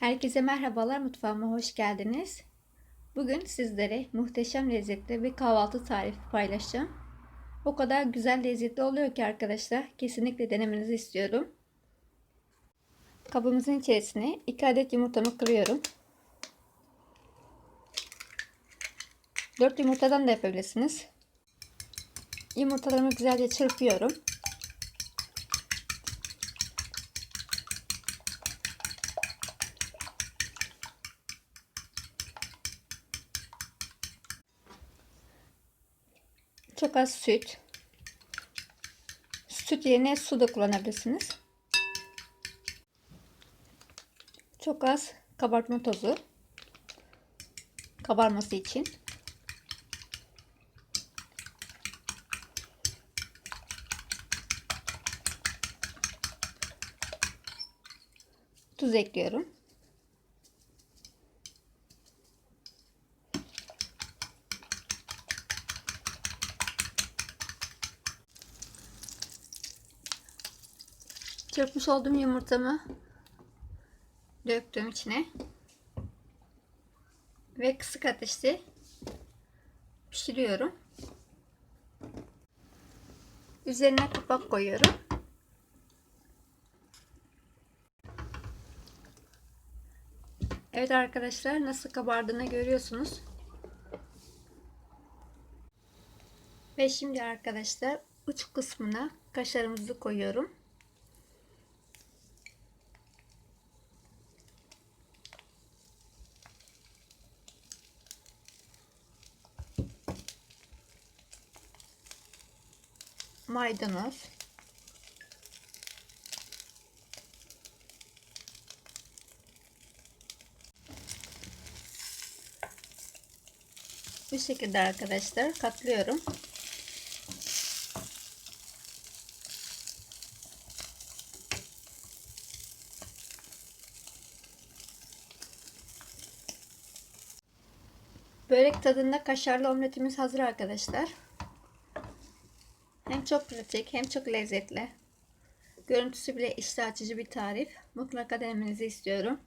Herkese merhabalar mutfağıma hoş geldiniz. Bugün sizlere muhteşem lezzetli bir kahvaltı tarifi paylaşacağım. O kadar güzel lezzetli oluyor ki arkadaşlar kesinlikle denemenizi istiyorum. Kabımızın içerisine 2 adet yumurtamı kırıyorum. 4 yumurtadan da yapabilirsiniz. Yumurtalarımı güzelce çırpıyorum. Çok az süt. Süt yerine su da kullanabilirsiniz. Çok az kabartma tozu. Kabarması için. Tuz ekliyorum. Çırpmış olduğum yumurtamı döktüm içine. Ve kısık ateşte pişiriyorum. Üzerine kapak koyuyorum. Evet arkadaşlar nasıl kabardığını görüyorsunuz. Ve şimdi arkadaşlar uç kısmına kaşarımızı koyuyorum. Maydanoz, bu şekilde arkadaşlar katlıyorum. Börek tadında kaşarlı omletimiz hazır arkadaşlar. Hem çok pratik hem çok lezzetli. Görüntüsü bile iştah açıcı bir tarif. Mutlaka denemenizi istiyorum.